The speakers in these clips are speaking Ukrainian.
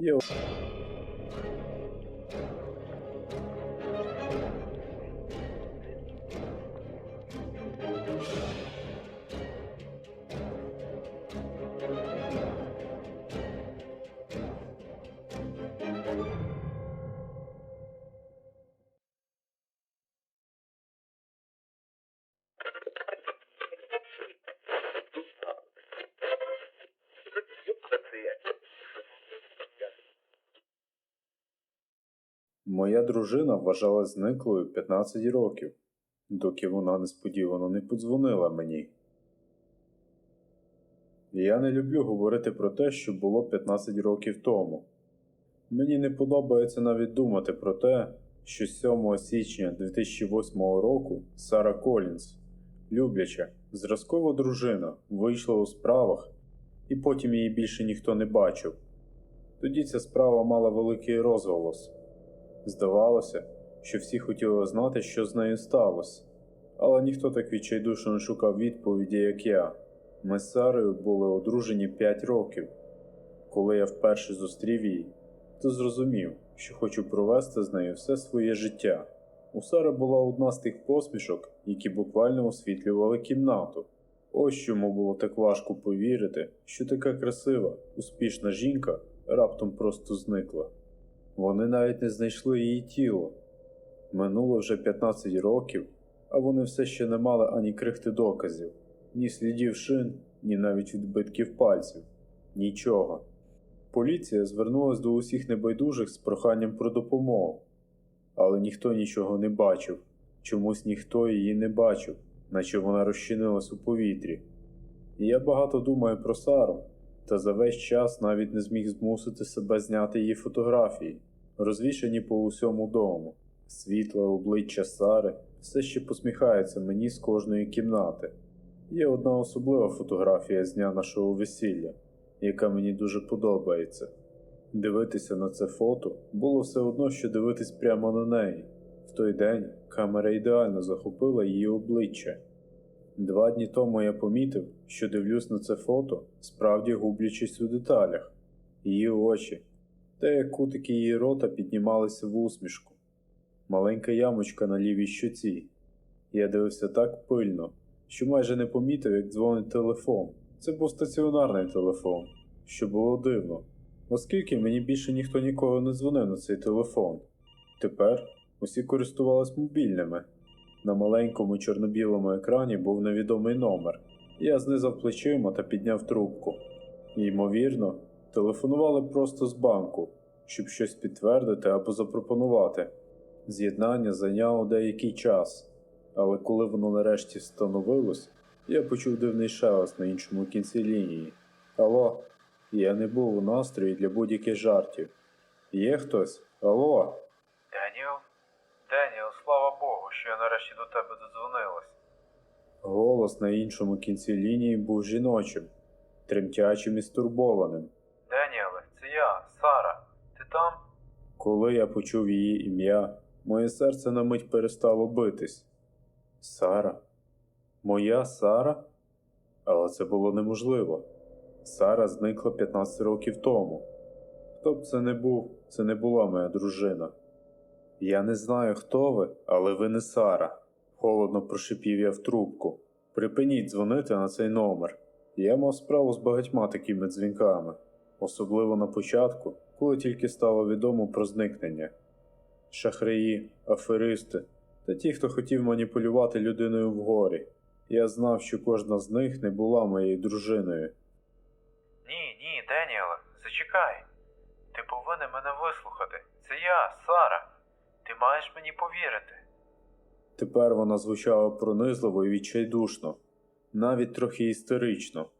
Є Моя дружина вважала зниклою 15 років, доки вона несподівано не подзвонила мені. Я не люблю говорити про те, що було 15 років тому. Мені не подобається навіть думати про те, що 7 січня 2008 року Сара Колінс, любляча, зразкова дружина, вийшла у справах, і потім її більше ніхто не бачив. Тоді ця справа мала великий розголос. Здавалося, що всі хотіли знати, що з нею сталося, але ніхто так відчайдушно не шукав відповіді, як я. Ми з Сарою були одружені 5 років. Коли я вперше зустрів її, то зрозумів, що хочу провести з нею все своє життя. У Сари була одна з тих посмішок, які буквально освітлювали кімнату. Ось чому було так важко повірити, що така красива, успішна жінка раптом просто зникла. Вони навіть не знайшли її тіло. Минуло вже 15 років, а вони все ще не мали ані крихти доказів, ні слідів шин, ні навіть відбитків пальців. Нічого. Поліція звернулася до усіх небайдужих з проханням про допомогу, але ніхто нічого не бачив, чомусь ніхто її не бачив, наче вона розчинилась у повітрі. Я багато думаю про Сару, та за весь час навіть не зміг змусити себе зняти її фотографії, розвішані по усьому дому. Світле обличчя Сари все ще посміхається мені з кожної кімнати. Є одна особлива фотографія з дня нашого весілля, яка мені дуже подобається. Дивитися на це фото було все одно, що дивитись прямо на неї. В той день камера ідеально захопила її обличчя. Два дні тому я помітив, що дивлюсь на це фото, справді гублячись у деталях, її очі, те, кутики її рота піднімалися в усмішку, маленька ямочка на лівій щоці. Я дивився так пильно, що майже не помітив, як дзвонить телефон. Це був стаціонарний телефон, що було дивно, оскільки мені більше ніхто ніколи не дзвонив на цей телефон. Тепер усі користувались мобільними. На маленькому чорно-білому екрані був невідомий номер. Я знизав плечима та підняв трубку. Ймовірно, телефонували просто з банку, щоб щось підтвердити або запропонувати. З'єднання зайняло деякий час, але коли воно нарешті встановилось, я почув дивний шелест на іншому кінці лінії. Алло, я не був у настрої для будь-яких жартів. Є хтось? Алло? Деніел? Деніел, слава Богу, що я нарешті до тебе додзвонилась. Голос на іншому кінці лінії був жіночим, тремтячим і стурбованим. Деніеле, це я, Сара. Ти там? Коли я почув її ім'я, моє серце на мить перестало битись. Сара? Моя Сара? Але це було неможливо. Сара зникла 15 років тому. Хто б це не був, це не була моя дружина. Я не знаю, хто ви, але ви не Сара. Холодно прошипів я в трубку. Припиніть дзвонити на цей номер. Я мав справу з багатьма такими дзвінками, особливо на початку, коли тільки стало відомо про зникнення. Шахраї, аферисти та ті, хто хотів маніпулювати людиною вгорі. Я знав, що кожна з них не була моєю дружиною. Ні, ні, Деніеле, зачекай. Ти повинен мене вислухати. Це я, Сара. Ти маєш мені повірити. Тепер вона звучала пронизливо і відчайдушно, навіть трохи істерично.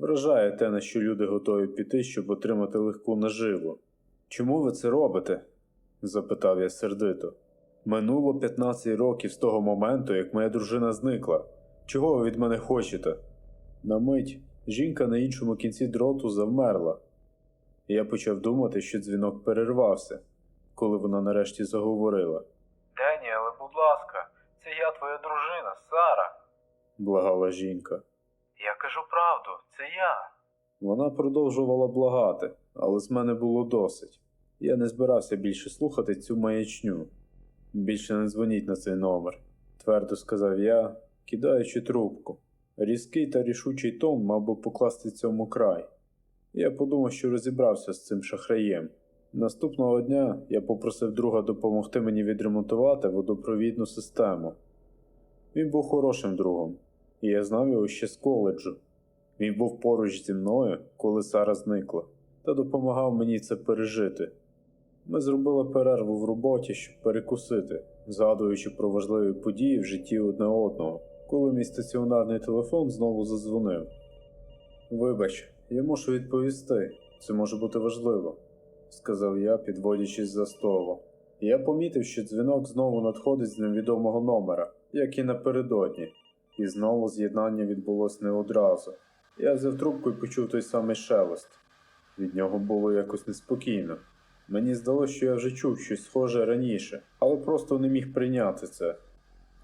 Вражає те, на що люди готові піти, щоб отримати легку наживу. Чому ви це робите? запитав я сердито. Минуло 15 років з того моменту, як моя дружина зникла. Чого ви від мене хочете? На мить жінка на іншому кінці дроту завмерла. Я почав думати, що дзвінок перервався, коли вона нарешті заговорила. Деніеле, будь ласка, це я твоя дружина, Сара. Благала жінка. Я кажу правду, це я. Вона продовжувала благати, але з мене було досить. Я не збирався більше слухати цю маячню. Більше не дзвоніть на цей номер, твердо сказав я, кидаючи трубку. Різкий та рішучий тон мав би покласти цьому край. Я подумав, що розібрався з цим шахраєм. Наступного дня я попросив друга допомогти мені відремонтувати водопровідну систему. Він був хорошим другом, і я знав його ще з коледжу. Він був поруч зі мною, коли Сара зникла, та допомагав мені це пережити. Ми зробили перерву в роботі, щоб перекусити, згадуючи про важливі події в житті одне одного, коли мій стаціонарний телефон знову задзвонив. Вибач, я мушу відповісти, це може бути важливо, сказав я, підводячись за столу. Я помітив, що дзвінок знову надходить з невідомого номера, як і напередодні, і знову з'єднання відбулось не одразу. Я взяв трубку і почув той самий шелест. Від нього було якось неспокійно. Мені здалося, що я вже чув щось схоже раніше, але просто не міг прийняти це.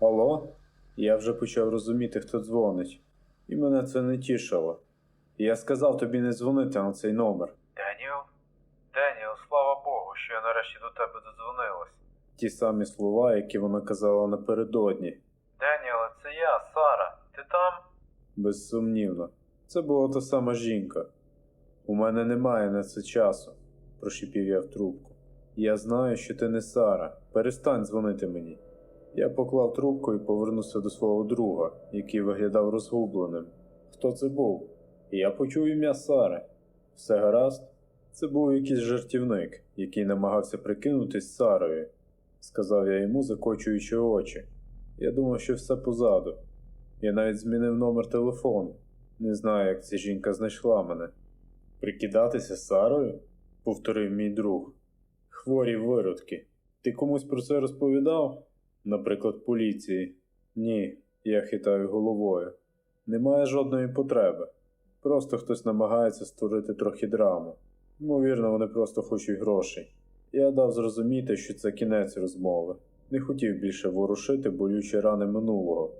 Алло? Я вже почав розуміти, хто дзвонить, і мене це не тішило. Я сказав тобі не дзвонити на цей номер. Деніел? Деніел, слава Богу, що я нарешті до тебе додзвонилась. Ті самі слова, які вона казала напередодні. Деніеле, це я, Сара. Ти там? Безсумнівно, це була та сама жінка. У мене немає на це часу, прошипів я в трубку. Я знаю, що ти не Сара. Перестань дзвонити мені. Я поклав трубку і повернувся до свого друга, який виглядав розгубленим. Хто це був? Я почув ім'я Сари. Все гаразд? Це був якийсь жартівник, який намагався прикинутись Сарою, сказав я йому, закочуючи очі. Я думав, що все позаду. Я навіть змінив номер телефону. Не знаю, як ця жінка знайшла мене. Прикидатися Сарою? повторив мій друг. Хворі виродки. Ти комусь про це розповідав? Наприклад, поліції. Ні, я хитаю головою. Немає жодної потреби. Просто хтось намагається створити трохи драму. Ймовірно, вони просто хочуть грошей. Я дав зрозуміти, що це кінець розмови. Не хотів більше ворушити болючі рани минулого.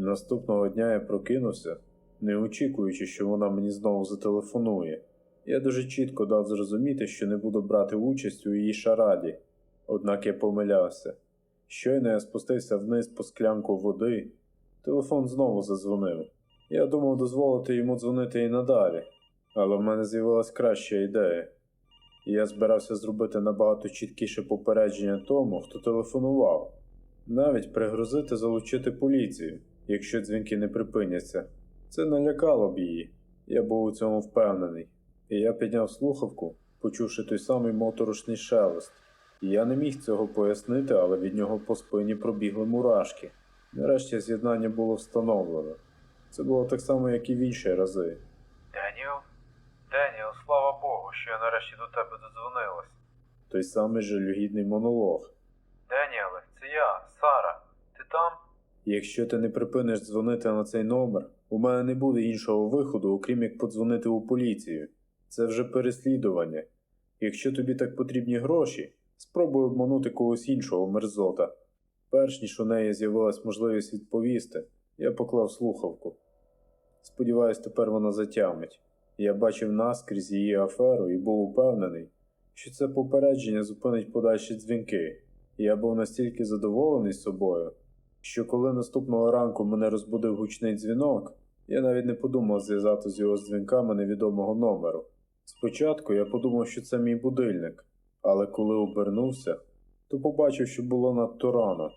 Наступного дня я прокинувся, не очікуючи, що вона мені знову зателефонує. Я дуже чітко дав зрозуміти, що не буду брати участь у її шараді, однак я помилявся. Щойно я спустився вниз по склянку води, телефон знову задзвонив. Я думав дозволити йому дзвонити і надалі, але в мене з'явилась краща ідея. Я збирався зробити набагато чіткіше попередження тому, хто телефонував, навіть пригрозити залучити поліцію, якщо дзвінки не припиняться. Це налякало б її, я був у цьому впевнений. І я підняв слухавку, почувши той самий моторошний шелест. І я не міг цього пояснити, але від нього по спині пробігли мурашки. Нарешті з'єднання було встановлено. Це було так само, як і в інші рази. Деніел? Деніел, слава Богу, що я нарешті до тебе додзвонилась. Той самий жалюгідний монолог. Деніеле, це я, Сара. Ти там? Якщо ти не припиниш дзвонити на цей номер, у мене не буде іншого виходу, окрім як подзвонити у поліцію. Це вже переслідування. Якщо тобі так потрібні гроші, спробуй обманути когось іншого мерзота. Перш ніж у неї з'явилась можливість відповісти, я поклав слухавку. Сподіваюсь, тепер вона затямить. Я бачив наскрізь її аферу і був упевнений, що це попередження зупинить подальші дзвінки. Я був настільки задоволений собою, що коли наступного ранку мене розбудив гучний дзвінок, я навіть не подумав зв'язати з його з дзвінками невідомого номеру. Спочатку я подумав, що це мій будильник, але коли обернувся, то побачив, що було надто рано.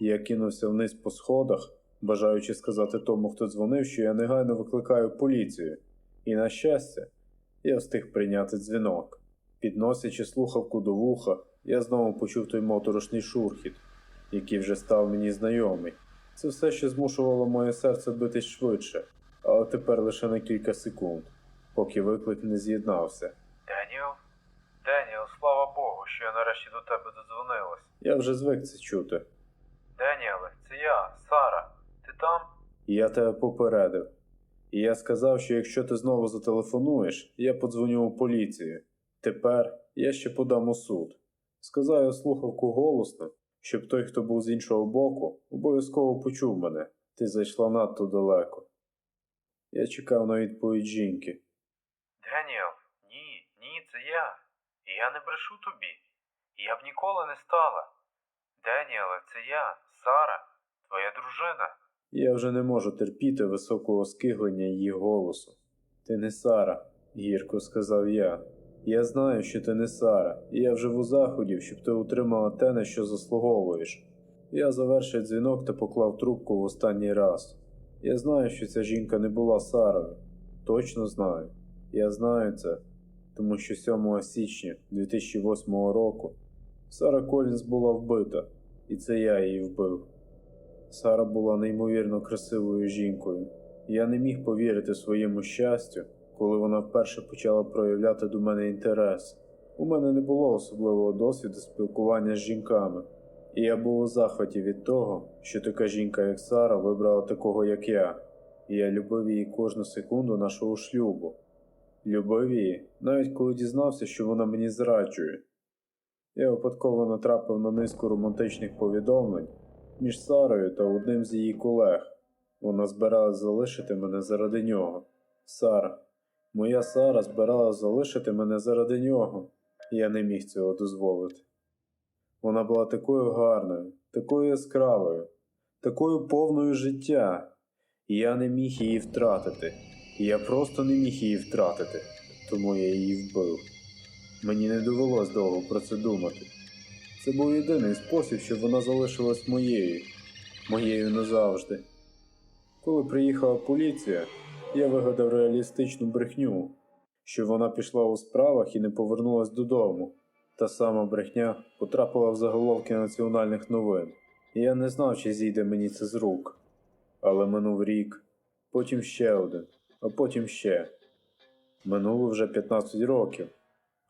Я кинувся вниз по сходах, бажаючи сказати тому, хто дзвонив, що я негайно викликаю поліцію. І, на щастя, я встиг прийняти дзвінок. Підносячи слухавку до вуха, я знову почув той моторошний шурхіт, який вже став мені знайомий. Це все, що змушувало моє серце битись швидше, але тепер лише на кілька секунд, поки виклик не з'єднався. Деніел? Деніел, слава Богу, що я нарешті до тебе додзвонилась. Я вже звик це чути. Деніеле, це я, Сара. Ти там? Я тебе попередив. І я сказав, що якщо ти знову зателефонуєш, я подзвоню у поліцію. Тепер я ще подам у суд. Сказав я слухавку голосно, щоб той, хто був з іншого боку, обов'язково почув мене. Ти зайшла надто далеко. Я чекав на відповідь жінки. Деніел, ні, ні, це я. І я не брешу тобі. Я б ніколи не стала. Деніеле, це я, Сара, твоя дружина. Я вже не можу терпіти високого скиглення її голосу. Ти не Сара, гірко сказав я. Я знаю, що ти не Сара, і я вже в заходів, щоб ти отримала те, на що заслуговуєш. Я завершив дзвінок та поклав трубку в останній раз. Я знаю, що ця жінка не була Сарою. Точно знаю. Я знаю це, тому що 7 січня 2008 року Сара Колінс була вбита, і це я її вбив. Сара була неймовірно красивою жінкою. Я не міг повірити своєму щастю, коли вона вперше почала проявляти до мене інтерес. У мене не було особливого досвіду спілкування з жінками, і я був у захваті від того, що така жінка, як Сара, вибрала такого, як я, і я любив її кожну секунду нашого шлюбу. Любив її, навіть коли дізнався, що вона мені зраджує. Я випадково натрапив на низку романтичних повідомлень між Сарою та одним з її колег. Вона збиралась залишити мене заради нього. Сара, моя Сара збиралась залишити мене заради нього, і я не міг цього дозволити. Вона була такою гарною, такою яскравою, такою повною життя, і я не міг її втратити. І я просто не міг її втратити, тому я її вбив. Мені не довелось довго про це думати. Це був єдиний спосіб, щоб вона залишилась моєю, моєю назавжди. Коли приїхала поліція, я вигадав реалістичну брехню, що вона пішла у справах і не повернулась додому. Та сама брехня потрапила в заголовки національних новин, я не знав, чи зійде мені це з рук. Але минув рік, потім ще один, а потім ще. Минуло вже 15 років,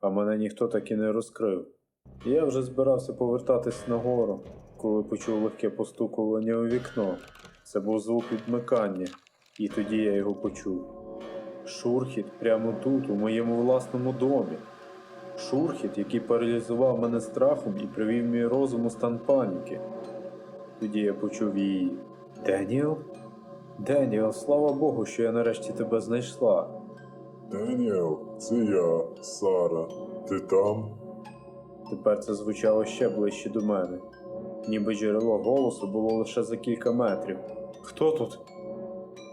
а мене ніхто так і не розкрив. Я вже збирався повертатись нагору, коли почув легке постукування у вікно. Це був звук відмикання, і тоді я його почув. Шурхіт прямо тут, у моєму власному домі. Шурхіт, який паралізував мене страхом і привів мій розум у стан паніки. Тоді я почув її. Деніел? Деніел, слава Богу, що я нарешті тебе знайшла. Деніел, це я, Сара. Ти там? Тепер це звучало ще ближче до мене. Ніби джерело голосу було лише за кілька метрів. Хто тут?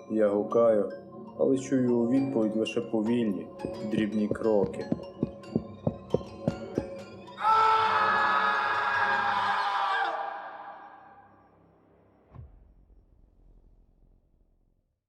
Я гукаю, але чую у відповідь лише повільні, дрібні кроки.